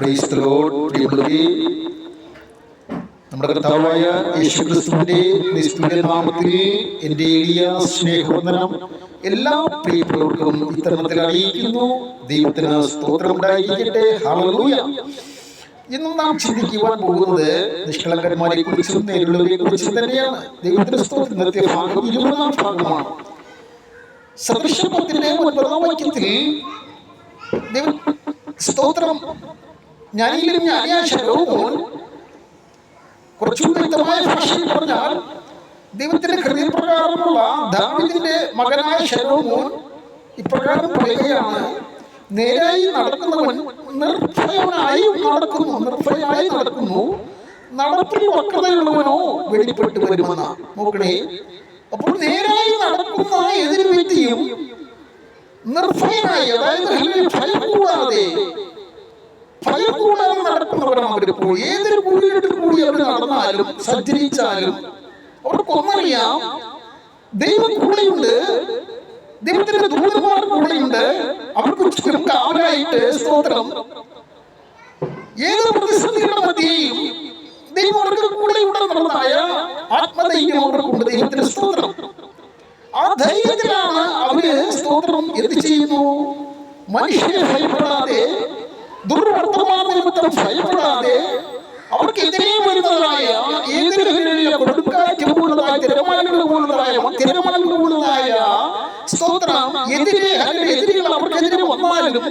Price നമ്മുടെ കർത്താവായ യേശുക്രിസ്തുവിന്റെ നിസ്തുല്യ നാമത്തിൽ എന്റെ എളിയ സ്നേഹവന്ദനം. എല്ലാ പ്രിയപ്പെട്ടവർക്കും ഇത്തരത്തിൽ അറിയിക്കുന്നു. ദൈവത്തിന് സ്തോത്രം ഉണ്ടായിരിക്കട്ടെ ഹല്ലേലൂയ ഇന്ന് നാം ചിന്തിക്കുവാൻ പോകുന്നത് നിഷ്കളങ്കന്മാരെ കുറിച്ചും നേരിടുള്ളവരെ കുറിച്ചും തന്നെയാണ്. ദൈവത്തിന്റെ സ്തോത്രം ഇന്നത്തെ ഭാഗം ഇരുപതാം ഭാഗമാണ്. സദൃശത്തിന്റെ ഒൻപതാം വാക്യത്തിൽ സ്തോത്രം ഞാനിലും ഞാനിയാശരവും കുറച്ചുകൂടി വ്യക്തമായ ഭാഷയിൽ പറഞ്ഞാൽ ദൈവത്തിന്റെ ഹൃദയപ്രകാരമുള്ള ദാവിദിന്റെ മകനായ ശലോമോൻ ഇപ്രകാരം പറയുകയാണ് നേരായി നടക്കുന്നവൻ നിർഭയനായി നടക്കുന്നു നിർഭയായി നടക്കുന്നു. നടപ്പിൽ വക്രതയുള്ളവനോ വെളിപ്പെട്ട് വരുമെന്ന. നോക്കണേ അപ്പോൾ നേരായി നടക്കുന്ന എതിർ വ്യക്തിയും നിർഭയനായി അതായത് ഭയം കൂടാതെ ഭയം നടക്കുന്നവരാണ് നടക്കുന്നവരാണ് പോയി ഏതൊരു കൂടിയിട്ട് കൂടി അവർ നടന്നാലും സഞ്ചരിച്ചാലും അവർക്കൊന്നറിയാം ദൈവം കൂടെയുണ്ട്. ദൈവത്തിന്റെ ദൂതന്മാർ കൂടെയുണ്ട്. അവർക്ക് ചുറ്റും കാവലായിട്ട് സ്തോത്രം. ഏതൊരു പ്രതിസന്ധിയുടെ മധ്യയും ദൈവം ആത്മധൈര്യം സ്തോത്രം. ആ അവർ സ്തോത്രം എന്ത് ചെയ്യുന്നു? മനുഷ്യരെ ഭയപ്പെടാതെ ദുർവർത്തമാന നിമിത്തം ഭയപ്പെടാതെ അവർക്കെതിരെ വരുന്നതായ ഏതൊരു കൊടുക്കാറ്റ് പോലുള്ളതായ തിരമാലകൾ പോലുള്ളതായ തിരമാലകൾ പോലുള്ളതായ സ്തോത്രം എതിരെ അല്ലെങ്കിൽ എതിരുകൾ അവർക്കെതിരെ വന്നാലും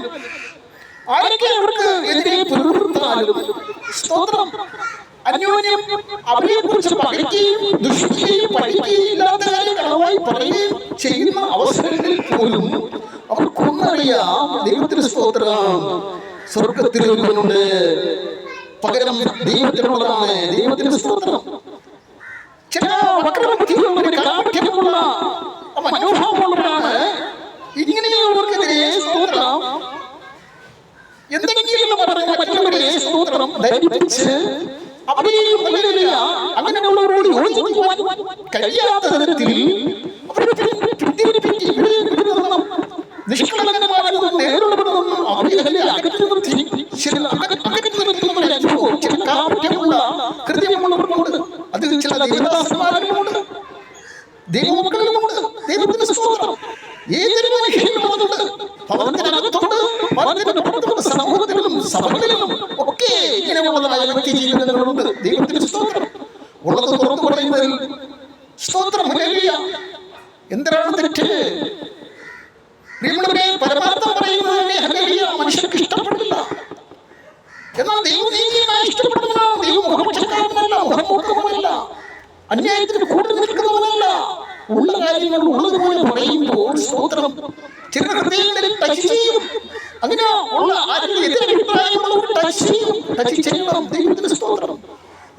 ആരൊക്കെ അവർക്ക് എതിരെ സ്തോത്രം അന്യോന്യം അവരെ കുറിച്ച് പകയ്ക്കുകയും ദുഷിക്കുകയും പഠിക്കുകയും ഇല്ലാത്ത കാര്യം കളവായി പറയുകയും ചെയ്യുന്ന അവസരങ്ങളിൽ പോലും അവർ അവർക്കൊന്നറിയാം ദൈവത്തിന് സ്തോത്രം. സ്വർഗത്തിൽ ഒരുവനുണ്ട് പകരം ദൈവത്തിനുള്ളതാണ്. ദൈവത്തിന് സ്തോത്രം ചില വക്രബുദ്ധിയുള്ള കാഠ്യമുള്ള മനോഭാവമുള്ളവരാണ്. ഇങ്ങനെയുള്ളവർക്കെതിരെ സ്തോത്രം. എന്തെങ്കിലും പറഞ്ഞ മറ്റുള്ളവരെ സ്തോത്രം. ധരിപ്പിച്ച് അവരെയും അങ്ങനെയുള്ളവരോട് യോജിക്കുവാൻ കഴിയാത്ത തരത്തിൽ അവരെ പിന്തിരിപ്പിച്ച് ഇവരെ വിടുന്നതും നിഷ്കളങ്കന്മാരെന്നതും നേരിടുന്നതും അവരെ ഹല്ലേലൂയ അകറ്റി നിർത്തി ചില അക- അകറ്റി നിർത്തുന്നവരെ അനുഭവം ചില കാഠ്യമുള്ള ഹൃദയമുള്ളവർക്കുണ്ട് അതിൽ ചില ദൈവദാസന്മാരുമുണ്ട് ദൈവമക്കളിലുമുണ്ട് ദൈവത്തിന്റെ സ്തോത്രം ഏതൊരു മനുഷ്യനിലും അതുണ്ട് ഭവനത്തിനകത്തുണ്ട് ഭവനത്തിന്റെ പുറത്തുണ്ട് സമൂഹത്തിലും സഭകളിലും ഒക്കെ ഇങ്ങനെയുള്ളതായ വ്യക്തി ജീവിതങ്ങളുണ്ട്. ദൈവത്തിന്റെ സ്തോത്രം. ഉള്ളത് തുറന്നു പറയുന്നതിൽ സ്തോത്രം. എന്തിനാണ് തെറ്റ്? പ്രിയമുള്ളവരെ പരമാർത്ഥം പറയുന്നതിനെ ഹല്ലേലൂയ. മനുഷ്യർക്ക് ഇഷ്ടപ്പെടില്ല എന്നാൽ ദൈവനീതിയെ ഇഷ്ടപ്പെടുന്നതാണ് ദൈവം മുഖപക്ഷക്കാരനല്ല മുഖമൂർത്തമല്ല അന്യായത്തിന് കൂട്ടു നിൽക്കുന്നവനല്ല. ഉള്ള കാര്യങ്ങൾ ഉള്ളതുപോലെ പറയുമ്പോൾ സ്തോത്രം ചില ഹൃദയങ്ങളിൽ ടച്ച് ചെയ്യും അങ്ങനെ ഉള്ള ആരെങ്കിലും എതിരെ അഭിപ്രായമുള്ളവർ ടച്ച് ചെയ്യും ടച്ച് ചെയ്യണം ദൈവത്തിന് സ്തോത്രം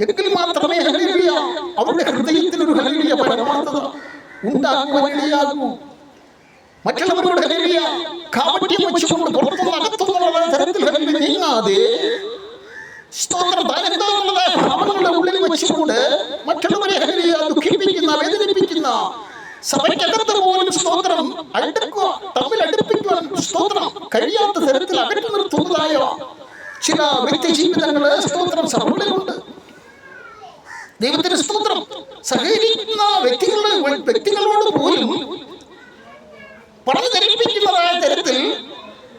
എങ്കിൽ മാത്രമേ ഹല്ലേലൂയ അവരുടെ ഹൃദയത്തിൽ ഒരു ഹല്ലേലൂയ പരമാർത്ഥത ഉണ്ടാകുവാനിടയാകൂ മറ്റുള്ളവരോട് ഹല്ലേലൂയ കാപട്യം വെച്ചുകൊണ്ട് പുറത്തുനിന്ന് അകത്തുനിന്നുള്ള തരത്തിൽ ഹല്ലേലൂയ നീങ്ങാതെ സ്തോത്രം താനെന്താണുള്ളതായ ഭാവങ്ങളുടെ ഉള്ളിൽ വെച്ചുകൊണ്ട് ഹല്ലേലൂയ ദുഃഖിപ്പിക്കുന്ന വേദനിപ്പിക്കുന്ന. സഭയ്ക്കകത്ത് പോലും സ്തോത്രം അടുക്കുക തമ്മിൽ അടുപ്പിക്കുവാൻ സ്തോത്രം കഴിയാത്ത തരത്തിൽ അകറ്റി നിർത്തുന്നതായ ചില വ്യക്തി ജീവിതങ്ങൾ സ്തോത്രം സഭകളിലുണ്ട്. ദൈവത്തിന്റെ സ്തോത്രം സഹകരിക്കുന്ന വ്യക്തികളുടെ വ്യക്തികളോട് പോലും പറഞ്ഞു ധരിപ്പിക്കുന്നതായ തരത്തിൽ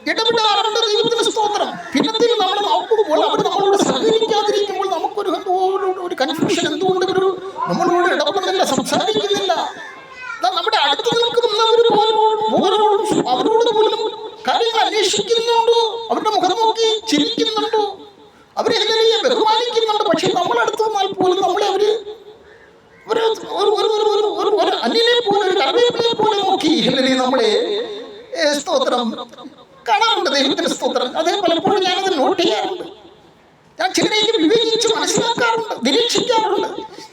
ഇടപെടാറുണ്ട് ദൈവത്തിന്റെ സ്തോത്രം പിന്നത്തിൽ നമ്മൾ നോക്കുമ്പോൾ അവർ നമ്മളോട് സഹകരിക്കാതിരിക്കുമ്പോൾ നമുക്കൊരു ഒരു- ഒരു കൺഫ്യൂഷൻ എന്തുകൊണ്ട് ഒരു ഇടപെടുന്നില്ല സംസാരിക്കുന്നില്ല. നമ്മുടെ അടുത്ത് നിൽക്കുന്നവർ അവരോട് പോലും കാര്യങ്ങൾ അന്വേഷിക്കുന്നുണ്ടോ. അവരുടെ മുഖം നോക്കി ചിരിക്കുന്നുണ്ടോ. അവരെ എങ്ങനെ ബഹുമാനിക്കുന്നുണ്ട്? പക്ഷെ നമ്മളടുത്ത് വന്നാൽ പോലും നമ്മളെ അവർ അന്യനെ പോലെ ഒരു പോലെ നോക്കി അല്ലെങ്കിൽ നമ്മളെ സ്തോത്രം. കാണാറുണ്ട് ദൈവത്തിന്റെ സ്തോത്രം. അതേ പലപ്പോഴും ഞാനത് നോട്ട് ചെയ്യാറുണ്ട്. ഞാൻ ചിലരെയും വിവേചിച്ച് മനസ്സിലാക്കാറുണ്ട് നിരീക്ഷിക്കാറുണ്ട്.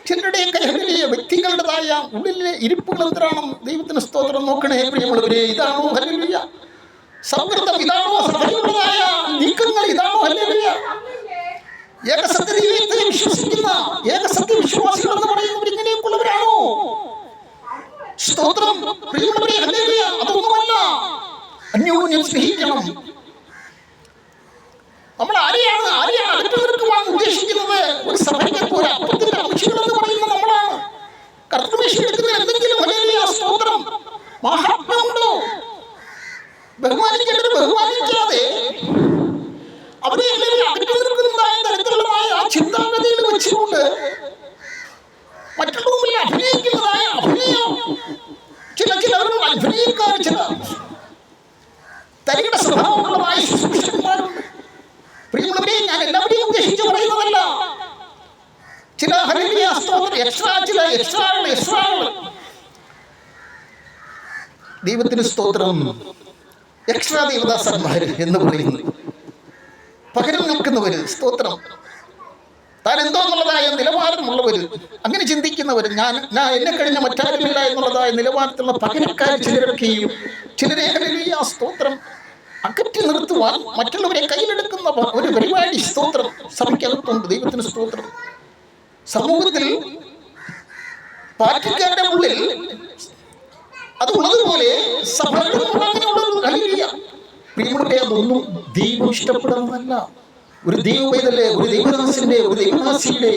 ചിലരുടെയൊക്കെ കൈകളിലെ വ്യക്തികളുടേതായ ഉള്ളിലെ ഇരിപ്പുകൾ എന്തിനാണ് ദൈവത്തിന് സ്തോത്രം നോക്കണേ പ്രിയമുള്ളവരെ. ഇതാണോ ഹല്ലേലൂയ. സൗഹൃദം ഇതാണോ സഭയുള്ളതായ നീക്കങ്ങൾ ഇതാണോ ഹല്ലേലൂയ. ഏകസത്യദൈവത്തെ വിശ്വസിക്കുന്ന ഏകസത്യ വിശ്വാസികൾ എന്ന് പറയുന്നവർ ഇങ്ങനെയൊക്കെയുള്ളവരാണോ? സ്തോത്രം പ്രിയമുള്ളവരെ ഹല്ലേലൂയ. അതൊന്നുമല്ല. അന്യോന്യം സ്നേഹിക്കണം. നമ്മൾ ആരെയാണ് ഉദ്ദേശിക്കുന്നത്? ഒരു സഭയ്ക്ക് ഒരു അപ്പത്തിന്റെ അംശങ്ങൾ എന്ന് പറയുന്നത് നമ്മളാണ്. കർത്തമേശി എടുക്കുന്ന എന്തെങ്കിലും വലിയ സ്തോത്രം മഹാത്മ്യമുണ്ടോ ബഹുമാനിക്കേണ്ടത് ബഹുമാനിക്കാതെ അവരെ എല്ലാവരും അകറ്റി നിൽക്കുന്നതായ തരത്തിലുള്ളതായ ആ ചിന്താഗതിയിൽ വെച്ചുകൊണ്ട് മറ്റുള്ള മുമ്പിൽ അഭിനയിക്കുന്നതായ അഭിനയം ചില ചിലവരും അഭിനയിക്കാർ ചില തരികിട സ്വഭാവമുള്ളതായ ഞാൻ ഉദ്ദേശിച്ച് പറയുന്നതല്ല. ചില സ്തോത്രം എക്സ്ട്രാ ചില ദൈവത്തിന് സ്തോത്രം. എക്സ്ട്രാ ദേവദാസന്മാര് എന്ന് പറയുന്നു. പകരം നിൽക്കുന്നവര് സ്തോത്രം. താൻ എന്തോ എന്നുള്ളതായ നിലവാരമുള്ളവര് അങ്ങനെ ചിന്തിക്കുന്നവര് ഞാൻ ഞാൻ എന്നെ കഴിഞ്ഞ മറ്റാരുമില്ല എന്നുള്ളതായ നിലവാരത്തിലുള്ള പകരക്കാർ ചിലരൊക്കെയും. ചിലരെ സ്തോത്രം. അകറ്റി നിർത്തുവാൻ മറ്റുള്ളവരെ കയ്യിലെടുക്കുന്ന ഒരു പരിപാടി സ്തോത്രം. സഭയ്ക്കകത്തുണ്ട് ദൈവത്തിന് സ്തോത്രം. സമൂഹത്തിൽ പാർട്ടിക്കാരുടെ ഉള്ളിൽ അത് ഉള്ളതുപോലെ. പ്രിയമുള്ളവരെ അതൊന്നും ദൈവം ഇഷ്ടപ്പെടുന്നതല്ല. ഒരു ദൈവവേദല്ലേ ഒരു ദൈവദാസിന്റെ ഒരു ദൈവദാസിയുടെ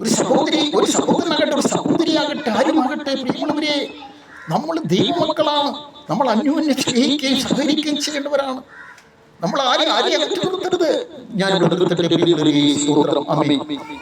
ഒരു സഹോദരി ഒരു സഹോദരനാകട്ടെ ഒരു സഹോദരിയാകട്ടെ ആരുമാകട്ടെ പ്രിയമുള്ളവരെ നമ്മൾ ദൈവമക്കളാണ്. നമ്മൾ അന്യോന്യം സ്നേഹിക്കുകയും സഹകരിക്കുകയും ചെയ്യേണ്ടവരാണ്. നമ്മൾ ആരെയും ആരെയും അകറ്റി നിർത്തരുത് ഞാൻ